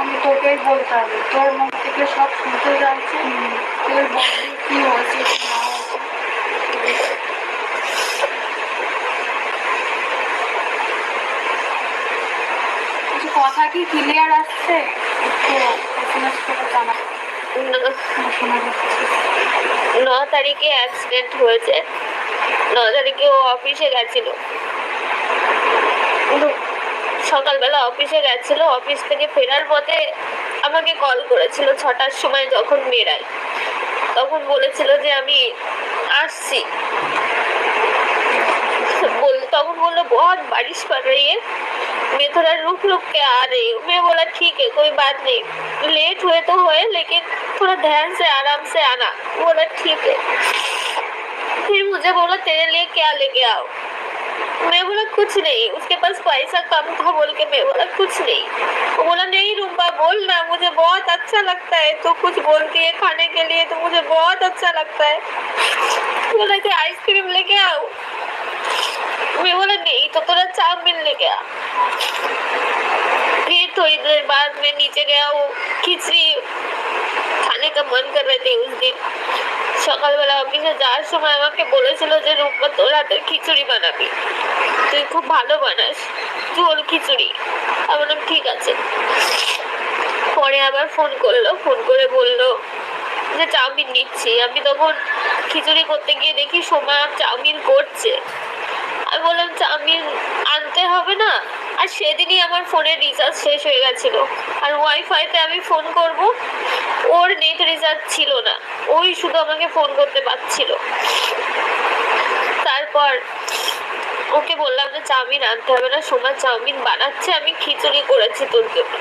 আমি তোকেই বলতে হবে তোর মুখ থেকে সব শুনতে যাচ্ছে। তোর বন্ধু কি হয়েছে? কি না হয়েছে কথা কি ক্লিয়ার আসছে ন- তারিখে অ্যাক্সিডেন্ট হয়েছে। ন তারিখে ও অফিসে গেছিল। সকালবেলা অফিসে গেছিল অফিস থেকে ফেরার পথে আমাকে কল করেছিল ছটার সময় যখন বেরাই তখন বলেছিল যে আমি আসছি बोल तब बोलो बहुत बारिश पड़ रही है मैं थोड़ा रुक रुक के आ रही हूँ मैं बोला ठीक है कोई बात नहीं लेट हुए तो हुए लेकिन थोड़ा ध्यान से आराम से आना बोला ठीक है फिर मुझे बोला तेरे लिए क्या लेके आओ मैं बोला, कुछ नहीं। उसके पास पैसा कम था बोल के मैं बोला, कुछ नहीं। वो बोला, नहीं रूपा, बोल ना, मुझे बहुत अच्छा लगता है। तो कुछ बोलती है खाने के लिए तो मुझे बहुत अच्छा लगता है। बोला कि तो आइसक्रीम लेके आओ मैं बोला, नहीं तो तुरा थोड़ा मिल ले गया फिर तो थोड़ी देर बाद मैं नीचे गया, वो खिचड़ी खाने का मन कर रहे थे उस दिन। সকালবেলা অফিসে যাওয়ার সময় আমাকে বলেছিল যে রূপা তোর হাতের খিচুড়ি বানাবি। তুই খুব ভালো বানাস। ঝোল খিচুড়ি। আমি বললাম, ঠিক আছে। পরে আবার ফোন করল। ফোন করে বলল যে, চাউমিন নিচ্ছি। আমি তখন খিচুড়ি করতে গিয়ে দেখি সময় চাউমিন করছে। আমি বললাম, চাউমিন আনতে হবে না? আর সেদিনই আমার ফোনের রিচার্জ শেষ হয়ে গেছিল। আর ওয়াইফাইতে আমি ফোন করব। ওর নেট রিচার্জ ছিল না ওই শুধু আমাকে ফোন করতে পারছিল তারপর ওকে বললাম যে চাউমিন আনতে হবে না সোমা চাউমিন বানাচ্ছে আমি খিচুড়ি করেছি তোর জন্য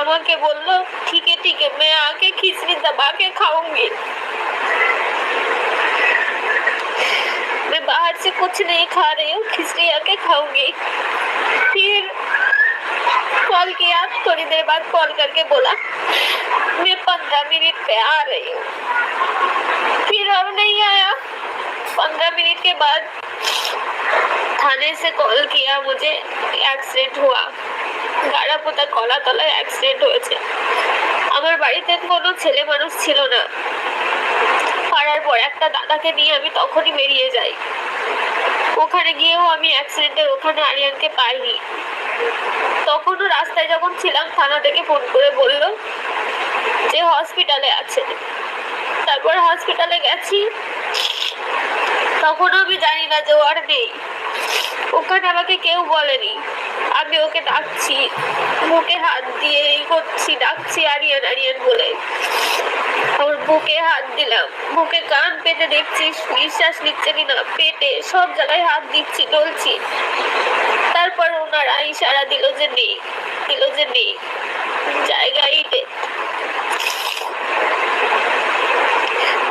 আমাকে বললো ঠিক है ठीक है मैं आके खिचड़ी दबा के खाऊंगी मैं बाहर से कुछ नहीं खा रही हूँ खिचड़ी आके खाऊंगी फिर कॉल किया थोड़ी देर बाद कॉल करके बोला मैं पंद्रह मिनट पे आ रही हूँ फिर अब नहीं आया पंद्रह मिनट के बाद थाने से कॉल किया मुझे एक्सीडेंट हुआ গাড়া পোতা কলা তলায় অ্যাক্সিডেন্ট হয়েছে আমার বাড়িতে কোনো ছেলে মানুষ ছিল না পাড়ার পর একটা দাদাকে নিয়ে আমি তখনই বেরিয়ে যাই ওখানে গিয়েও আমি অ্যাক্সিডেন্টের ওখানে আরিয়ানকে পাইনি তখনও রাস্তায় যখন ছিলাম, থানা থেকে ফোন করে বলল যে হসপিটালে আছে। তারপর হসপিটালে গেছি। তখনও আমি জানি না যে ও আর নেই। ওখানে আমাকে কেউ বলেনি। আমি ওকে ডাকছি বুকে হাত দিয়ে এই করছি, ডাকছি আরিয়ান আরিয়ান বলে। ওর বুকে হাত দিলাম। বুকে কান পেতে দেখছি, নিঃশ্বাস নিচ্ছে কিনা, পেটে সব জায়গায় হাত দিচ্ছি ডলছি তারপর ওনারা ইশারা দিল যে নেই, দিল যে নেই জায়গায়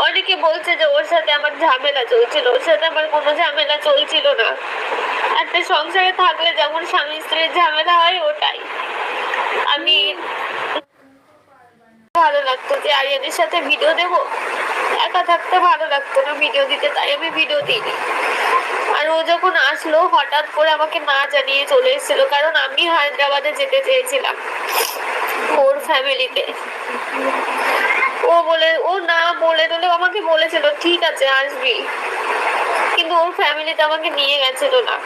অনেকে বলছে যে ওর সাথে আমার ঝামেলা চলছিল, ওর সাথে আমার কোনো ঝামেলা চলছিল না। একটা সংসারে থাকলে যেমন স্বামী স্ত্রীর ঝামেলা হয়, ওটাই। আমি ভালো লাগতো যে আরিয়ানের সাথে ভিডিও দেব। একা থাকতে ভালো লাগতো না ভিডিও দিতে, তাই আমি ভিডিও দিইনি। আর ও যখন আসলো, হঠাৎ করে আমাকে না জানিয়ে চলে এসেছিল, কারণ আমি হায়দ্রাবাদে যেতে চেয়েছিলাম ওর ফ্যামিলিতে ও বলে, ও না বলে টলে আমাকে বলেছিল, ঠিক আছে, আসবি। কিন্তু ওর ফ্যামিলিতে আমাকে নিয়ে গেছিল না।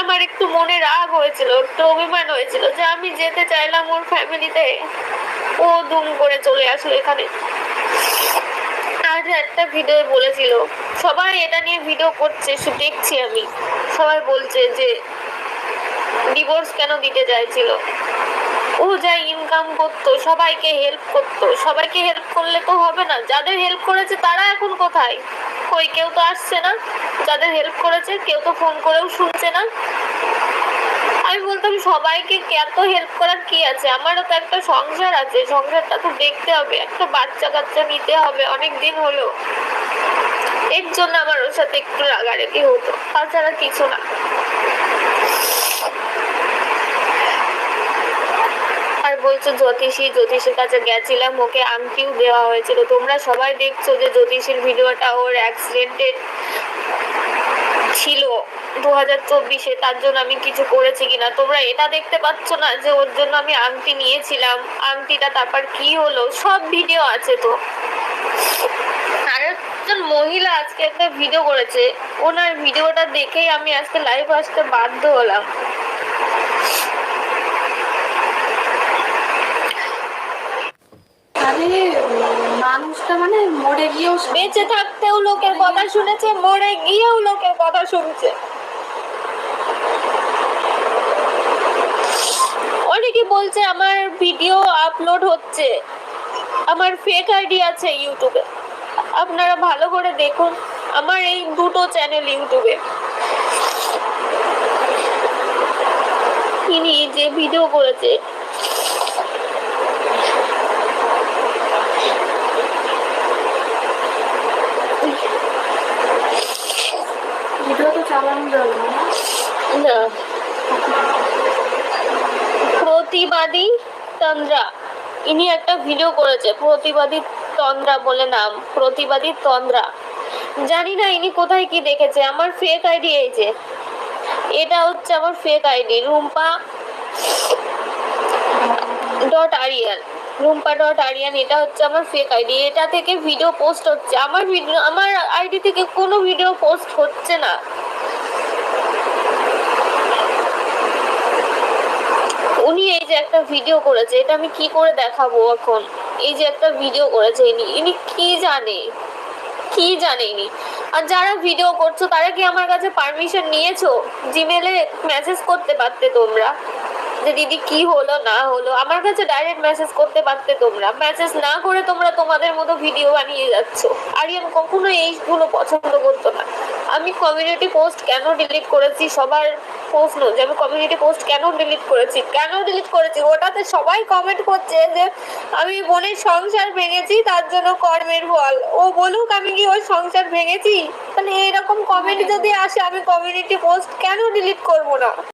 আমার একটু মনে রাগ হয়েছিল, একটু অভিমান হয়েছিল যে আমি যেতে চাইলাম ওর ফ্যামিলিতে ও দুম করে চলে আসলো এখানে। আজ একটা ভিডিও বলেছিল। সবাই এটা নিয়ে ভিডিও করছে দেখছি আমি। সবাই বলছে যে ডিভোর্স কেন দিতে চাইছিল? ও যা ইনকাম করতো, সবাইকে হেল্প করতো। সবাইকে হেল্প করলে তো হবে না। যাদের হেল্প করেছে তারা এখন কোথায়? কই, কেউ তো আসছে না। যাদের হেল্প করেছে, কেউ তো ফোন করেও শুনছে না। আমি বলতাম, সবাইকে এত হেল্প করার কি আছে? আমারও তো একটা সংসার আছে। সংসারটা তো দেখতে হবে। একটা বাচ্চা কাচ্চা নিতে হবে অনেক দিন হলো। এর জন্য আমার ওর সাথে একটু রাগারাগি হতো। তাছাড়া কিছু না। আর বলছো, জ্যোতিষী, জ্যোতিষীর কাছে গেছিলাম। ওকে আংটিও দেওয়া হয়েছিল। তোমরা সবাই দেখছ যে জ্যোতিষীর ভিডিওটা ওর অ্যাক্সিডেন্টের ছিল দু হাজার চব্বিশে, তার জন্য আমি কিছু করেছি কিনা। তোমরা এটা দেখতে পাচ্ছ না যে ওর জন্য আমি আংটি নিয়েছিলাম। আংটিটা তারপর কি হলো? সব ভিডিও আছে তো। আর একজন মহিলা আজকে একটা ভিডিও করেছে। ওনার ভিডিওটা দেখেই আমি আজকে লাইভ আসতে বাধ্য হলাম। উম, মানুষটা মানে মরে গিয়েও বেঁচে থাকতেও লোকের কথা শুনেছে মরে গিয়েও লোকের কথা শুনছে। অনেকে বলছে আমার ভিডিও আপলোড হচ্ছে। আমার ফেক আইডি আছে ইউটিউবে। আপনারা ভালো করে দেখুন আমার এই দুটো চ্যানেল ইউটিউবে। তিনি যে ভিডিও করেছে ভিডিও তো চালানো যাবে প্রতিবাদী তন্দ্রা। ইনি একটা ভিডিও করেছে, প্রতিবাদী তন্দ্রা বলে নাম, প্রতিবাদী তন্দ্রা। জানি না ইনি কোথায় কি দেখেছে, আমার ফেক আইডি এই যে। এটা হচ্ছে আমার fake ID Rumpa dot Aryan Rumpa dot Aryan এটা হচ্ছে আমার ফেক আইডি এটা থেকে ভিডিও পোস্ট হচ্ছে। আমার ভিডিও আমার আইডি থেকে কোনো ভিডিও পোস্ট হচ্ছে না। উনি এই যে একটা ভিডিও করেছে, এটা আমি কি করে দেখাবো এখন? এই যে একটা ভিডিও করেছে ইনি ইনি কি জানে? কি জানে ইনি? আর যারা ভিডিও করছ, তারা কি আমার কাছে পারমিশন নিয়েছো? জিমেলে মেসেজ করতে পারতে তোমরা? যে দিদি কি হলো, না হলো? আমার কাছে ডাইরেক্ট মেসেজ করতে পারতে তোমরা? মেসেজ না করে তোমরা তোমাদের মতো ভিডিও বানিয়ে যাচ্ছ। আরিয়ান কখনো এইগুলো পছন্দ করতো না। আমি কমিউনিটি পোস্ট কেন ডিলিট করেছি? সবার প্রশ্ন যে আমি কমিউনিটি পোস্ট কেন ডিলিট করেছি কেন ডিলিট করেছি ওটাতে সবাই কমেন্ট করছে যে আমি বোনের সংসার ভেঙেছি তার জন্য কর্মের ফল। ও বলুক আমি কি ওই সংসার ভেঙেছি? তাহলে এরকম কমেন্ট যদি আসে আমি কমিউনিটি পোস্ট কেন ডিলিট করব না?